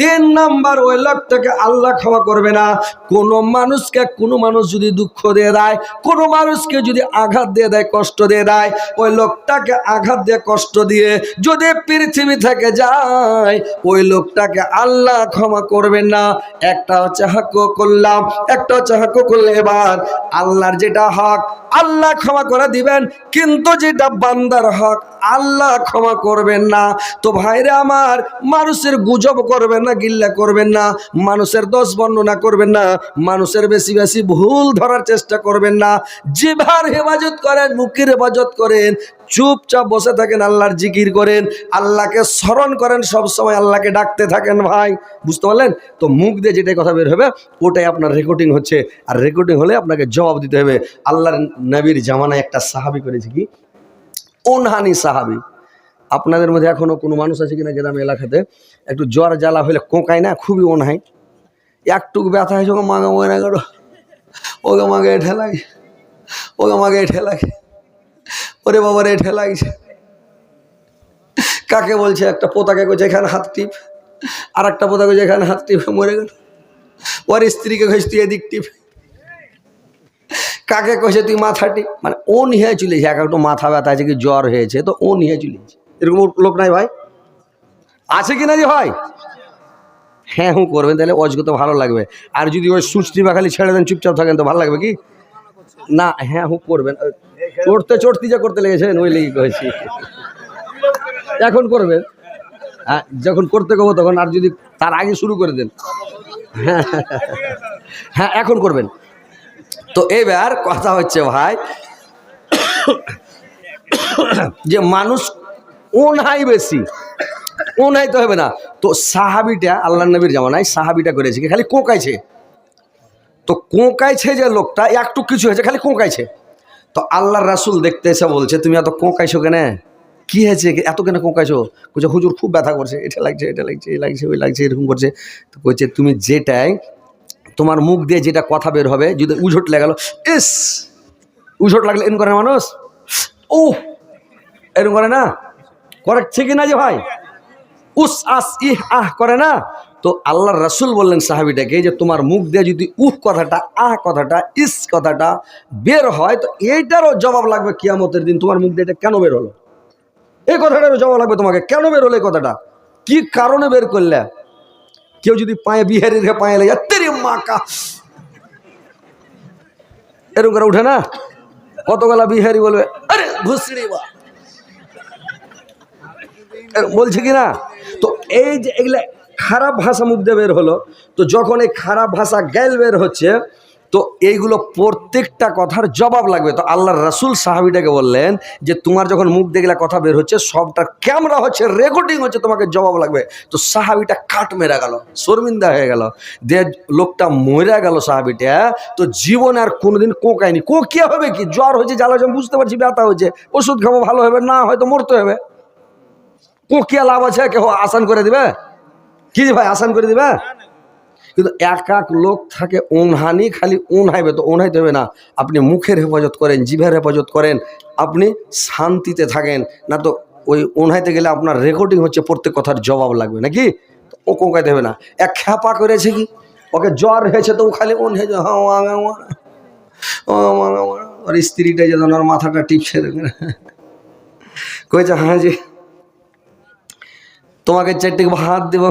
তিন নাম্বার ওই লোকটাকে আল্লাহ ক্ষমা করবে না। কোন মানুষকে, কোন মানুষ যদি দুঃখ দিয়ে দেয়, কোন মানুষকে যদি আঘাত দিয়ে দেয়, কষ্ট দিয়ে দেয়, ওই লোকটাকে আঘাত দিয়ে, কষ্ট দিয়ে যদি পৃথিবী থেকে যায়, ওই লোকটাকে আল্লাহ ক্ষমা না। একটা হচ্ছে করলাম একটা হচ্ছে করলে এবার আল্লাহর যেটা হক, আল্লাহ ক্ষমা করে দিবেন, কিন্তু যেটা বান্দার হক, আল্লাহ ক্ষমা করবেন না। তো ভাইরে আমার, মানুষের গুজব করবেন না, গিল্লা করবেন না, মানুষের দোষ বর্ণনা করবেন না, মানুষের বেশি বেশি ভুল ধরার চেষ্টা করবেন না। জিভার হেফাজত করেন, মুখের হেফাজত করেন, চুপচাপ বসে থাকেন, আল্লাহর জিকির করেন, আল্লাহকে স্মরণ করেন, সব সময় আল্লাহকে ডাকতে থাকেন ভাই। বুঝতে পারলেন? তো মুখ দিয়ে যেটাই কথা বের হবে, ওটাই আপনার রেকর্ডিং হচ্ছে। আর রেকর্ডিং হলে আপনাকে জবাব দিতে হবে। আল্লাহর নবীর জামানায় একটা সাহাবি করেছে কি? অনহানি সাহাবি। আপনাদের মধ্যে এখনও কোনো মানুষ আছে কিনা গ্রাম এলাকাতে, একটু জ্বর জ্বালা হলে কোঁকায় না, খুবই অনহাই একটুকু ব্যথা হয়েছে, ওকে মাগা মনে গেল ওকে মাগে এঠে লাগে ওকে মাগে এঠে লাগে ওরে বাবার এঠে লাগছে কাকে বলছে? একটা পোতাকে কইছে, এখানে হাত টিপ। আর একটা পোতা কইছে, এখানে হাত টিপ মরে গেল। ওর স্ত্রীকে কইছে, তুই এদিক টিপ। কাকে কইছে, তুই মাথা টিপ? মানে ও নিয়ে চলেছে, এক একটু মাথা ব্যথা আছে, কি জ্বর হয়েছে, তো ও নিয়ে চলেছে। এরকম লোক নাই ভাই? আছে কি না যে ভাই? হ্যাঁ হুঁ, করবেন, তাহলে অজগ তো ভালো লাগবে। আর যদি ওই সুচটি বা খালি ছেড়ে দেন, চুপচাপ থাকেন তো ভালো লাগবে কি? না হ্যাঁ হুঁ, করবেন। চড়তে চড়তে যা করতে লেগেছেন ওই লেগে কয়েছি এখন করবেন। যখন করতে কবো তখন, আর যদি তার আগে শুরু করে দেন। হ্যাঁ হ্যাঁ এখন করবেন। তো এবার কথা হচ্ছে ভাই, যে মানুষ ওনহাই বেশি। ওনহাই তো হবে না। তো সাহাবিটা আল্লাহ নবীর জামানায় সাহাবিটা করেছে কি? খালি কোঁকাইছে। তো কোঁকাইছে যে লোকটা, একটু কিছু হয়েছে, খালি কোঁকাইছে। তো আল্লাহর রাসুল দেখতে এসে বলছে, তুমি এত কোঁকাইছো কেন? কি হয়েছে? এত কেন কোঁকাইছো? বলছে হুজুর, খুব ব্যথা করছে। এটা লাগছে এটা লাগছে, এই লাগছে, ওই লাগছে, এরকম করছে। তো বলছে তুমি যেটাই, তোমার মুখ দিয়ে যেটা কথা বের হবে, যদি উঝোট লাগালো, ইস! উঝোট লাগলে এরকম করে মানুষ? ও এরকম করে না? করেছে কি না যে ভাই? উস, আস, ইহ, আহ করে না? তো আল্লাহর রাসুল বললেন সাহাবিটাকে যে তোমার মুখ দিয়ে যদি উহ কথাটা, আহ কথাটা, ইস কথাটা বের হয়, তো এইটারও জবাব লাগবে কিয়ামতের দিন। তোমার মুখ দিয়ে এটা কেন বের হলো? এই কথাটারও জবাব লাগবে তোমাকে। কেন বের হলো এই কথাটা? কি কারণে বের করলে? কেউ যদি পায়ে বিহারির পায়ে লেগে, তেরে মাকা! এরকম করে উঠে না? কতগুলা বিহারি বলবে, আরে, ঘুষড়ি বা! বলছে কি না? তো এই যে এগুলা খারাপ ভাষা মুখ দিয়ে বের হলো, তো যখন এই খারাপ ভাষা গ্যাল বের হচ্ছে, তো এইগুলো প্রত্যেকটা কথার জবাব লাগবে। তো আল্লাহর রাসুল সাহাবিটাকে বললেন যে, তোমার যখন মুখ দেখলে কথা বের হচ্ছে সবটা ক্যামেরা হচ্ছে রেকর্ডিং হচ্ছে, তোমাকে জবাব লাগবে। তো সাহাবিটা কাট মেরা গেল, শর্মিন্দা হয়ে গেল। যে লোকটা মরে গেল সাহাবিটা, তো জীবনে আর কোনোদিন কোকায়নি কোকিয়া হবে কি? জ্বর হয়েছে, জ্বালা বুঝতে পারছি, ব্যথা হয়েছে। ওষুধ খাব, ভালো হবে, না হয়তো মরতে হবে। কোকিয়া লাভ আছে? কেউ আসান করে দিবে? কি ভাই, আসান করে দিবে? কিন্তু এক এক লোক থাকে ওনহানি খালি ওন হাইবে, তো ওন হাইতে হবে না। আপনি মুখের হেফাজত করেন, জিভের হেফাজত করেন, আপনি শান্তিতে থাকেন। না তো ওই ওন হাইতে গেলে আপনার রেকর্ডিং হচ্ছে প্রত্যেক কথার জবাব লাগবে, নাকি? ও কোঁকাইতে হবে না। এক খ্যাপা করেছে কি? ওকে জ্বর হয়েছে, তো ও খালি ওন হয়েছে হ্যাঁ। ওর স্ত্রীটা যে ওনার মাথাটা টিপছে কয়েছে হ্যাঁ জি। তোমাকে চারটে ভাত দেবো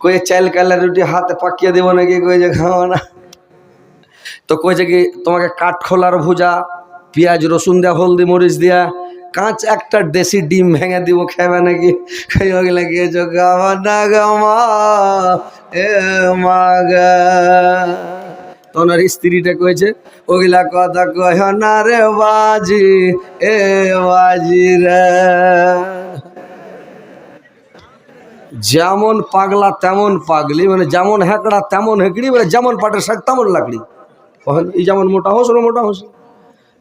কয়ে চাল কালা রুটি হাতে পাকিয়ে দেবো নাকি কয়েছে খাওয়া না? তো কয়েছে কি তোমাকে কাঠখোলার ভুজা, পেঁয়াজ, রসুন দেওয়া হলদি মরিচ দেয়া, কাঁচ একটা দেশি ডিম ভেঙে দিব, খাবে নাকি? খাই ওগুলা গিয়েছো গামা না এ মা গা। তো ওনার স্ত্রীটা কয়েছে ওগুলা কথা কয় না রে বাজি, এ বাজি রে। যেমন পাগলা তেমন পাগলি মানে যেমন হেঁকড়া তেমন হেঁকড়ি মানে যেমন পাটের শাক তেমন লাকড়ি। এই যেমন মোটা হোস ওরা মোটা হোস।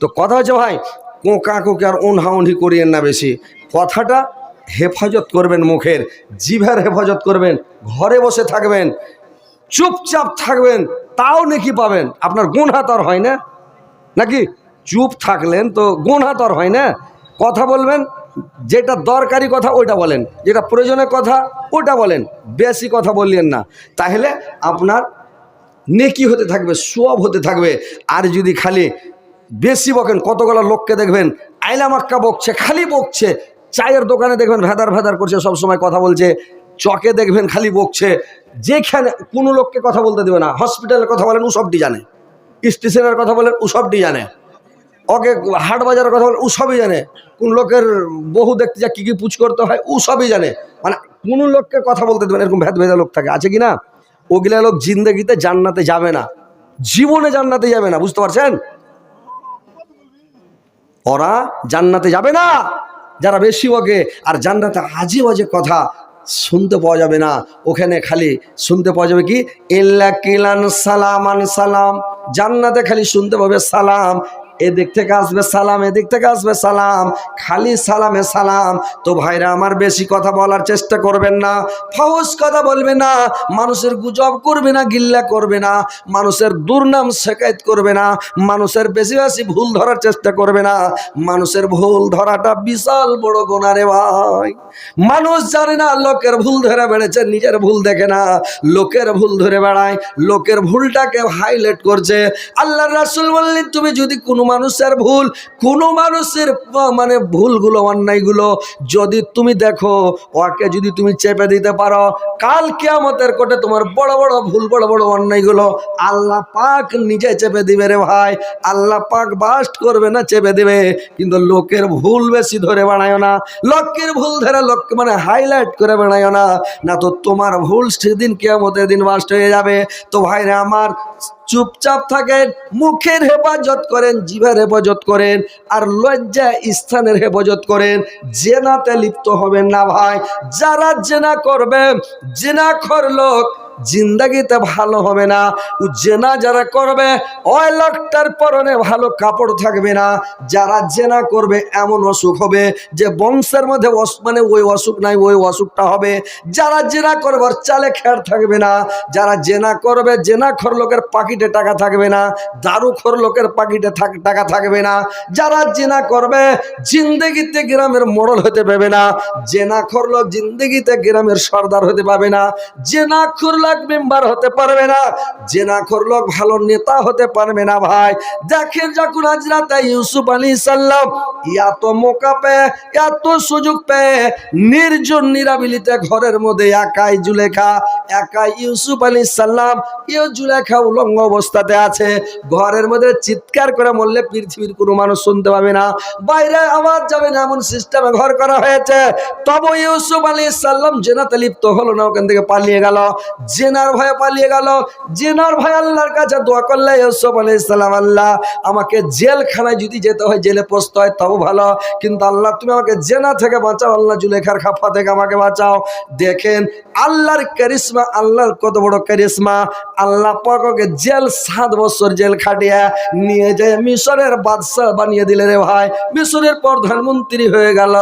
তো কথা হচ্ছে ভাই, কোঁকা কোঁকে আর ওনহি করিয়েন না বেশি। কথাটা হেফাজত করবেন মুখের, জিভের হেফাজত করবেন, ঘরে বসে থাকবেন, চুপচাপ থাকবেন, তাও নাকি পাবেন। আপনার গুণহা তো আর হয় না। নাকি? চুপ থাকলেন তো গুণহা তো আর হয় না। কথা বলবেন যেটা দরকারি কথা ওইটা বলেন, যেটা প্রয়োজনের কথা ওটা বলেন, বেশি কথা বললেন না। তাহলে আপনার নেকি হতে থাকবে সব হতে থাকবে। আর যদি খালি বেশি বকেন কতগুলো লোককে দেখবেন, আইলা মাক্কা বকছে, খালি বকছে, চায়ের দোকানে দেখবেন ভেদার ভেদার করছে সব সময় কথা বলছে, চকে দেখবেন খালি বকছে, যেখানে কোনো লোককে কথা বলতে দেবে না। হসপিটালের কথা বলেন, ও সবটি জানে। স্টেশনের কথা বলেন, ও সবটি জানে। ওকে হাট বাজারের কথা বলে, ও সবই জানে। কোন লোকের বহু দেখতে যা কী কী পুচ করতে হয়, ও সবই জানে। মানে কোনো লোককে কথা বলতে দেবে এরকম ভেদ ভেদা লোক থাকে। আছে কি না? ওগুলা লোক জিন্দগিতে জান্নাতে যাবে না। জীবনে জান্নাতে যাবে না, বুঝতে পারছেন? ওরা জান্নাতে যাবে না। যারা বেশি ওকে, আর জান্নাতে আজে বাজে কথা শুনতে পাওয়া যাবে না। ওখানে খালি শুনতে পাওয়া যাবে কি? ইল্লা কিলান সালামান সালাম। জান্নাতে খালি শুনতে পাবে সালাম। এদিক থেকে আসবে সালাম, এদিক থেকে আসবে সালাম। খালি সালামে সালাম। তো ভাইরা, আমার বেশি কথা বলার চেষ্টা করবেন না। ফাউস কথা বলবে না। মানুষের গুজব করবে না, গিল্লা করবে না। মানুষের দুর্নাম শেখায়ত করবে না। মানুষের বেশি বেশি ভুল ধরার চেষ্টা করবে না। মানুষের ভুল ধরাটা বিশাল বড় গোনারে ভাই। মানুষ জানে না, লোকের ভুল ধরে বেড়েছে, নিজের ভুল দেখে না। লোকের ভুল ধরে বেড়ায়, লোকের ভুলটাকে হাইলাইট করছে। আল্লাহ রাসুল বললেন, তুমি যদি কোনো মানুষের ভুল, কোনো মানুষের মানে ভুলগুলো, অন্যায়গুলো যদি তুমি দেখো, ওকে যদি তুমি চেপে দিতে পারো, কাল কেয়ামতের কোটে তোমার বড় বড় ভুল, বড় বড় অন্যায়গুলো আল্লাহ পাক নিজে চেপে দিবে রে ভাই। আল্লাহ পাক বাস্ট করবে না চেপে দিবে, কিন্তু লোকের ভুল বেশি ধরে বানায় না। লোকের ভুল ধরে লোক মানে হাইলাইট করে বানায় না। না তো তোমার ভুল সেদিন কেয়ামতের দিন বাস্ট হয়ে যাবে। তো ভাইরা আমার চুপচাপ থাকেন, মুখের হেফাজত করেন, জিভের হেফাজত করেন, আর লজ্জা স্থানের হেফাজত করেন। জেনাতে লিপ্ত হবেন না ভাই। যারা জেনা করবে জেনা খর লোক জিন্দাগিতে ভালো হবে না, ও জেনা যারা করবে, ওই লোকটার পরনে ভালো কাপড় থাকবে না। যারা জেনা করবে, এমন অসুখ হবে যে বংশের মধ্যে মানে ওই অসুখ নাই, ওই অসুখটা হবে। যারা জেনা করবে ওর চালে খেয়ার থাকবে না, যারা জেনা করবে, জেনা খর লোকের পাকিটে টাকা থাকবে না, দারু খর লোকের পাকিটে টাকা থাকবে না। যারা জেনা করবে, জিন্দগিতে গ্রামের মোড়ল হতে পাবে না, জেনা খর লোক জিন্দগিতে গ্রামের সর্দার হতে পাবে না। জেনা খর লোক মেম্বার হতে পারবে না জেনা খর লোক ভালো নেতা হতে পারবে না ভাই। দেখেন যখন হাজরাতে ইউসুফ আলী সাল্লাম এত মোকা পেয়ে এত সুযোগ পেয়ে নির্জন নিরাবিলিতে ঘরের মধ্যে একাই জুলেখা, একাই ইউসুফ আলী সাল্লাম ইউ জুলেখা উলঙ্গ অবস্থাতে আছে। ঘরের মধ্যে চিৎকার করে মরলে পৃথিবীর কোনো মানুষ শুনতে পাবে না। বাইরে আওয়াজ যাবে না, এমন সিস্টেমে ঘর করা হয়েছে। তবে ইউসুফ আলী সাল্লাম জেনাতে লিপ্ত হলো না, ওখান থেকে পালিয়ে গেল। জেনার ভয়ে পালিয়ে গেল। জেনার ভয় আল্লাহর কাছে দোয়া করলে ইউসুফ আলী সাল্লাম আল্লাহ, আমাকে জেলখানায় যদি যেতে হয়, জেলে পোস্ত হয়, তাও ভালো। কিন্তু আল্লাহ, তুমি আমাকে জেনা থেকে বাঁচাও। আল্লাহ জুলেখার খাফা থেকে আমাকে বাঁচাও। দেখেন, আল্লাহর ক্যারিসমা আল্লাহর কত বড় ক্যারিসমা আল্লাহ পাককে জেল সাত বছর জেল খাটিয়ে নিয়ে যায় মিশরের বাদশাহ বানিয়ে দিলে রে ভাই। মিশরের প্রধানমন্ত্রী হয়ে গেল।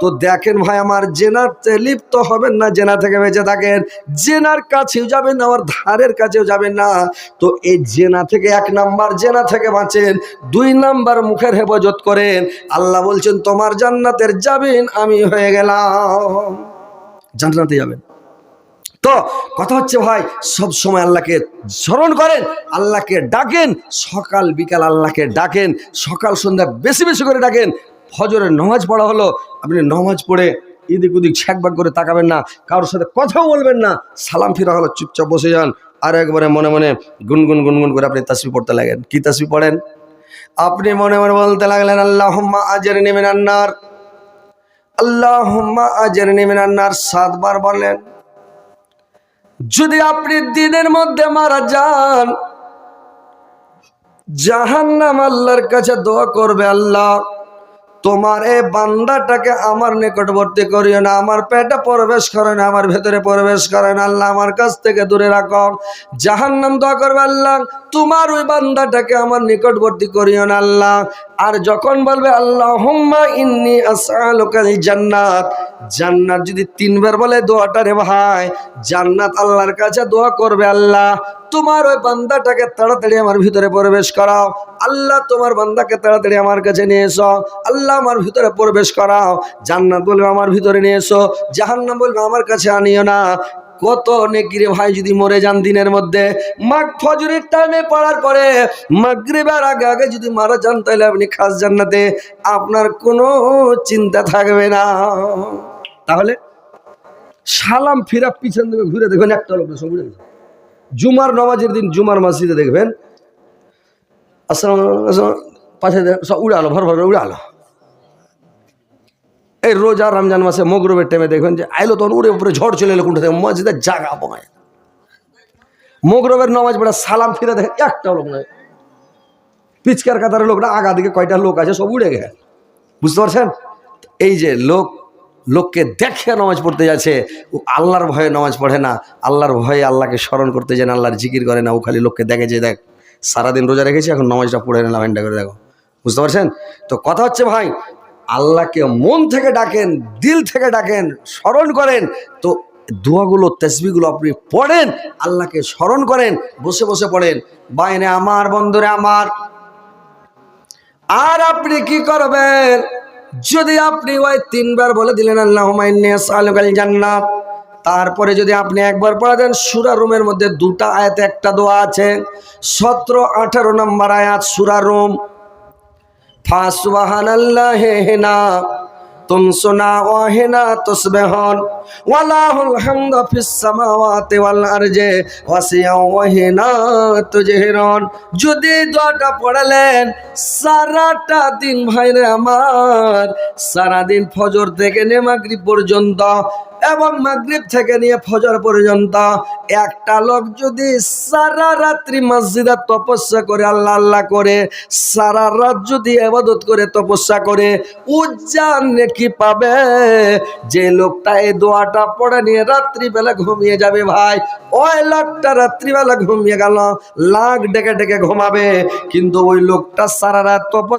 তো দেখেন ভাই, আমার জেনাতে লিপ্ত হবেন না, জেনা থেকে বেঁচে থাকেন। জেনার কাছেও যাবেন না, আমার ধারের কাছেও যাবেন না। তো এই জেনা থেকে এক নাম্বার জেনা থেকে বাঁচেন, দুই নাম্বার মুখের হেফাজত করেন। আল্লাহ বলছেন, তোমার জান্নাতের যাবেন, আমি হয়ে গেলাম। জান্নাতে যাবেন। তো কথা হচ্ছে ভাই, সব সময় আল্লাহকে স্মরণ করেন, আল্লাহকে ডাকেন, সকাল বিকাল আল্লাহকে ডাকেন, সকাল সন্ধ্যা বেশি বেশি করে ডাকেন। ফজরের নমাজ পড়া হলো, আপনি নমাজ পড়ে এদিক ওদিক ছ্যাকবাক করে তাকাবেন না, কারোর সাথে কথাও বলবেন না। সালাম ফিরা হলো, চুপচাপ বসে যান। আর একবারে মনে মনে গুনগুন গুনগুন করে আপনি তাসবি পড়তে লাগেন কি তাসবি পড়েন? আপনি মনে মনে বলতে লাগলেন আল্লাহ আজের নেমেন আন্নার আল্লাহ আজের নেমেন আন্নার সাতবার বললেন, যদি আপনি দিনের মধ্যে মারা যান, জাহান্নাম আল্লাহর কাছে দোয়া করবে আল্লাহ। তোমার এই বান্দাটাকে আমার নিকটবর্তী করিও না, আমার পেটে প্রবেশ করে না, আমার ভেতরে প্রবেশ করে না। আল্লাহ আমার কাছ থেকে দূরে রাখো, জাহান্নাম দোয়া করবে আল্লাহ, তোমার ওই বান্দাটাকে আমার নিকটবর্তী করিও না আল্লাহ। আর যখন বলবে আল্লাহ হুম্মা ইন্নি আসআলুকাল জান্নাত জান্নাত যদি তিনবার বলে দোয়াটা রে ভাই, জান্নাত আল্লাহর কাছে দোয়া করবে আল্লাহ। তোমার ওই বান্দাটাকে তাড়াতাড়ি আমার ভিতরে প্রবেশ করাও আল্লাহ তোমার বান্দাকে তাড়াতাড়ি আমার কাছে নিয়ে এসো। আল্লাহ আমার ভিতরে প্রবেশ করাও। জান্নাত বলবে আমার ভিতরে নিয়ে এসো। জাহান্নাম বলবে আমার কাছে আনিও না। কত নেকিরে ভাই যদি মরে যান দিনের মধ্যে। মাগ ফজরের টাইমে পড়ার পরে, মাগরিবের আগে আগে যদি মারা যান, তাহলে আপনি খাস জান্নাতে। আপনার কোনো চিন্তা থাকবে না। তাহলে সালাম ফিরা পিছন দিকে ঘুরে দেখবেন, একটা লোক জুমার নামাজের দিন জুমার মসজিদে দেখবেন আসসালাম পাশে সব উড়ে আলো ভর ভর করে উড়ে এই রোজা রমজান মাসে মগরবের টাইমে দেখবেন যে আইলো তখন উড়ে উপরে ঝড় চলে এলো কোনটা থেকে, মসজিদে জাগা পায় মগরবের নামাজ পড়া সালাম ফিরে দেখেন একটা লোক নয় পিচকার কাতারের লোকটা আগা দিকে কয়টা লোক আছে সব উড়ে গেছে। বুঝতে পারছেন? এই যে লোক, লোককে দেখে নামাজ পড়তে যাচ্ছে আল্লাহর ভয়ে নামাজ পড়ে না। আল্লাহর ভয়ে আল্লাহকে স্মরণ করতে যায় না, আল্লাহর জিকির করে না, ও খালি লোককে দেখে যে দেখ সারাদিন রোজা রেখেছি, এখন নামাজটা পড়ে নিলাম হ্যান্ডা করে দেখো। বুঝতে পারছেন? তো কথা হচ্ছে ভাই, আল্লাহকে মন থেকে ডাকেন, দিল থেকে ডাকেন, স্মরণ করেন। তো দোয়াগুলো তসবিগুলো আপনি পড়েন, আল্লাহকে স্মরণ করেন, বসে বসে পড়েন। বাইরে আমার, বন্ধুরে আমার। আর আপনি কি করবেন? যদি আপনি ওই তিনবার বলে দিলেন আল্লাহ জান্নাত। তারপরে যদি আপনি একবার পড়া দেন, সুরা রুমের মধ্যে দুটা আয়াতে একটা দোয়া আছে। সতেরো, আঠারো নম্বর আয়াত, সুরা রুম। ফাসবাহান আল্লাহ হেনা তুম সোনা ও হেনা তুসবেহন যদি দোয়াটা পড়ালেন, সারাটা দিন ভাইরে আমার সারা দিন ফজর থেকে নে মাগরিব পর্যন্ত এবং মাগরিব থেকে নিয়ে ফজর পর্যন্ত একটা লোক যদি সারা রাত্রি মসজিদে তপস্যা করে, আল্লাহ আল্লাহ করে, সারা রাত যদি আবাদত করে, তপস্যা করে উজ্জান কি পাবে। যে লোকটা এই দোয়াটা পড়ে নিয়ে রাত্রিবেলা ঘুমিয়ে যাবে ভাই, ওই লোকটা রাত্রিবেলা ঘুমিয়ে গেল লাখ ডেকে ডেকে ঘুমাবে। কিন্তু ওই লোকটা সারা রাত তপস্যা